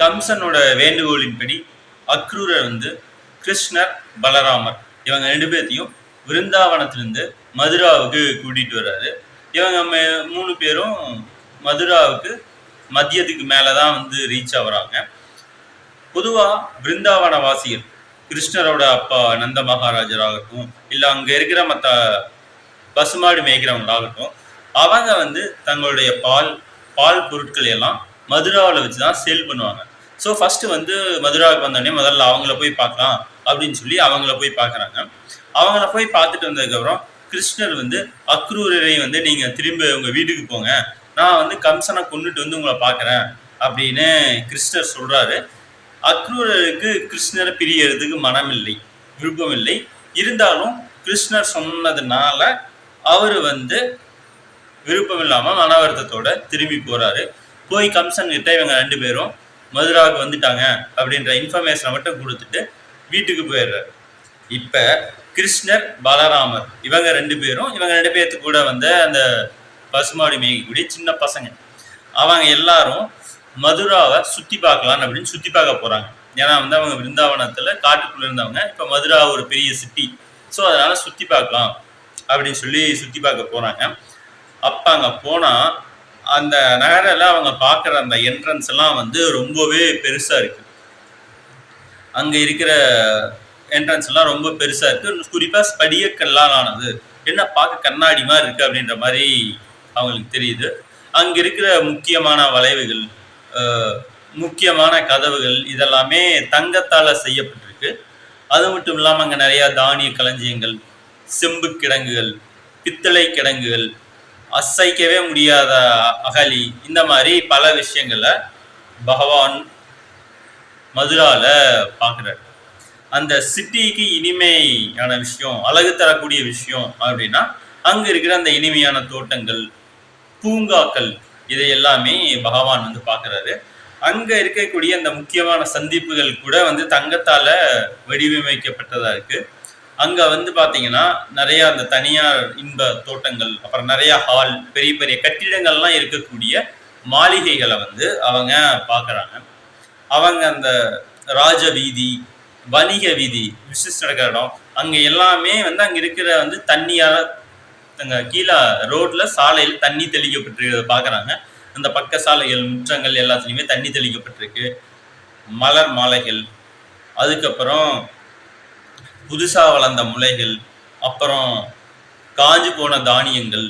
கம்சனோட வேண்டுகோளின்படி அக்ரூரர் வந்து கிருஷ்ணர் பலராமர் இவங்க ரெண்டு பேர்த்தையும் விருந்தாவனத்திலிருந்து மதுராவுக்கு கூட்டிகிட்டு வர்றாரு. இவங்க மே- மூணு பேரும் மதுராவுக்கு மதியத்துக்கு மேலே தான் வந்து ரீச் ஆகுறாங்க. பொதுவாக பிருந்தாவன வாசிகள் கிருஷ்ணரோட அப்பா நந்த மகாராஜராகட்டும் இல்லை அங்கே இருக்கிற மற்ற பசுமாடு மேய்க்கிறவங்களாகட்டும் அவங்க வந்து தங்களுடைய பால் பால் பொருட்கள் எல்லாம் மதுராவில் வச்சு தான் சேல் பண்ணுவாங்க. ஸோ ஃபஸ்ட்டு வந்து மதுராவுக்கு வந்தோடனே முதல்ல அவங்கள போய் பார்க்கலாம் அப்படின்னு சொல்லி அவங்கள போய் பார்க்குறாங்க. அவங்கள போய் பார்த்துட்டு வந்ததுக்கப்புறம் கிருஷ்ணர் வந்து அக்ரூரரை வந்து நீங்கள் திரும்ப உங்கள் வீட்டுக்கு போங்க. நான் வந்து கம்சனை கொண்டுட்டு வந்து உங்களை பார்க்குறேன். அப்படின்னு கிருஷ்ணர் சொல்கிறாரு அக்ரூரருக்கு கிருஷ்ணரை பிரியறதுக்கு மனமில்லை விருப்பமில்லை. இருந்தாலும் கிருஷ்ணர் சொன்னதுனால அவர் வந்து விருப்பம் இல்லாமல் மன வருத்தத்தோட திரும்பி போகிறாரு போய் கம்சன் கிட்ட இவங்க ரெண்டு பேரும் மதுராவுக்கு வந்துட்டாங்க அப்படின்ற இன்ஃபர்மேஷனை மட்டும் கொடுத்துட்டு வீட்டுக்கு போயிடுறாரு. இப்போ கிருஷ்ணர் பலராமர் இவங்க ரெண்டு பேரும் இவங்க ரெண்டு பேர்த்து கூட வந்த அந்த பசுமாடு மேய்க்கக்கூடிய சின்ன பசங்க. அவங்க எல்லாரும் மதுராவை சுற்றி பார்க்கலாம் அப்படின்னு சுற்றி பார்க்க போகிறாங்க ஏன்னா வந்து அவங்க விருந்தாவனத்தில் காட்டுக்குள்ளே இருந்தவங்க. இப்போ மதுரா ஒரு பெரிய சிட்டி ஸோ அதனால் சுற்றி பார்க்கலாம் அப்படின்னு சொல்லி சுற்றி பார்க்க போகிறாங்க அப்போ அங்கே போனால் அந்த நகரில் அவங்க பார்க்குற அந்த என்ட்ரன்ஸ் எல்லாம் வந்து ரொம்பவே பெருசாக இருக்கு. அங்கே இருக்கிற என்ட்ரன்ஸ் எல்லாம் ரொம்ப பெருசா இருக்கு. குறிப்பா ஸ்படிகக்கல்லால் ஆனது. என்ன பார்க்க கண்ணாடி மாதிரி இருக்குது அப்படின்ற மாதிரி அவங்களுக்கு தெரியுது. அங்கே இருக்கிற முக்கியமான வளைவுகள் முக்கியமான கதவுகள் இதெல்லாமே தங்கத்தால் செய்யப்பட்டிருக்கு. அது மட்டும் இல்லாமல் அங்கே நிறையா தானிய களஞ்சியங்கள் செம்பு கிடங்குகள் பித்தளை கிடங்குகள் அசைக்கவே முடியாத அகலி. இந்த மாதிரி பல விஷயங்களை பகவான் மதுரால பார்க்குறாரு. அந்த சிட்டிக்கு இனிமையான விஷயம் அழகு தரக்கூடிய விஷயம் அப்படின்னா அங்கே இருக்கிற அந்த இனிமையான தோட்டங்கள் பூங்காக்கள் இதை எல்லாமே பகவான் வந்து பார்க்குறாரு. அங்கே இருக்கக்கூடிய அந்த முக்கியமான சந்திப்புகள் கூட வந்து தங்கத்தால் வடிவமைக்கப்பட்டதாக இருக்குது அங்க வந்து பாத்தீங்கன்னா நிறைய அந்த தனியார் இன்ப தோட்டங்கள் அப்புறம் நிறைய ஹால் பெரிய பெரிய கட்டிடங்கள்லாம் இருக்கக்கூடிய மாளிகைகளை வந்து அவங்க பார்க்குறாங்க. அவங்க அந்த ராஜ வீதி வணிக வீதி பிசினஸ் நடக்கிற இடம் அங்க எல்லாமே வந்து அங்க இருக்கிற வந்து தண்ணியால அங்க கீழே ரோட்ல சாலையில் தண்ணி தெளிக்கப்பட்டிருக்கிறத பார்க்குறாங்க. அந்த பக்க சாலைகள் முற்றங்கள் எல்லாத்துலேயுமே தண்ணி தெளிக்கப்பட்டிருக்கு. மலர் மாலைகள் அதுக்கப்புறம் புதுசாக வளர்ந்த முளைகள் அப்புறம் காஞ்சு போன தானியங்கள்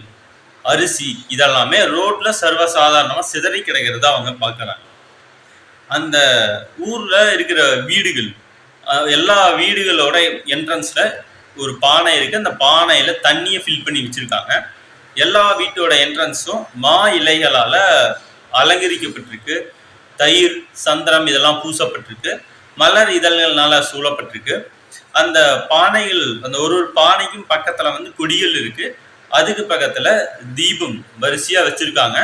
அரிசி இதெல்லாமே ரோட்டில் சர்வசாதாரணமாக சிதறி கிடக்கிறத அவங்க பார்க்குறாங்க அந்த ஊரில் இருக்கிற வீடுகள் எல்லா வீடுகளோட என்ட்ரன்ஸில் ஒரு பானை இருக்குது அந்த பானையில் தண்ணியை ஃபில் பண்ணி வச்சுருக்காங்க. எல்லா வீட்டோட என்ட்ரன்ஸும் மா இலைகளால் அலங்கரிக்கப்பட்டிருக்கு. தயிர் சந்திரம் இதெல்லாம் பூசப்பட்டிருக்கு. மலர் இதழ்கள்னால சூழப்பட்டிருக்கு. அந்த பானைகள் அந்த ஒரு ஒரு பானைக்கும் பக்கத்துல வந்து கொடிகள் இருக்கு. அதுக்கு பக்கத்துல தீபம் வரிசையா வச்சிருக்காங்க.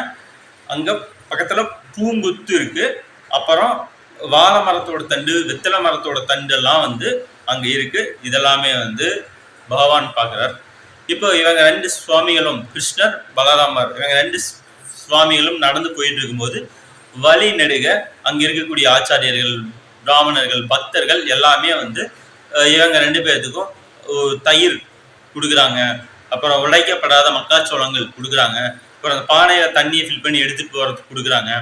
அங்க பக்கத்துல பூங்குத்து இருக்கு. அப்புறம் வாழை மரத்தோட தண்டு வெத்தலை மரத்தோட தண்டு எல்லாம் வந்து அங்க இருக்கு. இதெல்லாமே வந்து பகவான் பார்க்கிறார். இப்போ இவங்க ரெண்டு சுவாமிகளும் கிருஷ்ணர் பலராமர் இவங்க ரெண்டு சுவாமிகளும் நடந்து போயிட்டு இருக்கும்போது வழி நெடுக அங்க இருக்கக்கூடிய ஆச்சாரியர்கள் பிராமணர்கள் பக்தர்கள் எல்லாமே வந்து இவங்க ரெண்டு பேர்த்துக்கும் தயிர் கொடுக்குறாங்க. அப்புறம் உடைக்கப்படாத மக்காச்சோளங்கள் கொடுக்குறாங்க. அப்புறம் அந்த பானையை தண்ணியை ஃபில் பண்ணி எடுத்துட்டு போகிறதுக்கு கொடுக்குறாங்க.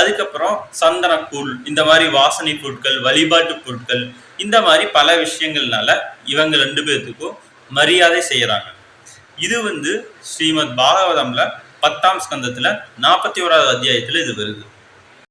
அதுக்கப்புறம் சந்தனக்கூழ் இந்த மாதிரி வாசனை பொருட்கள் வழிபாட்டு பொருட்கள் இந்த மாதிரி பல விஷயங்கள்னால இவங்க ரெண்டு பேர்த்துக்கும் மரியாதை செய்கிறாங்க இது வந்து ஸ்ரீமத் பாகவதம்ல பத்தாம் ஸ்கந்தத்தில் நாற்பத்தி ஓராவது அத்தியாயத்தில் இது வருது.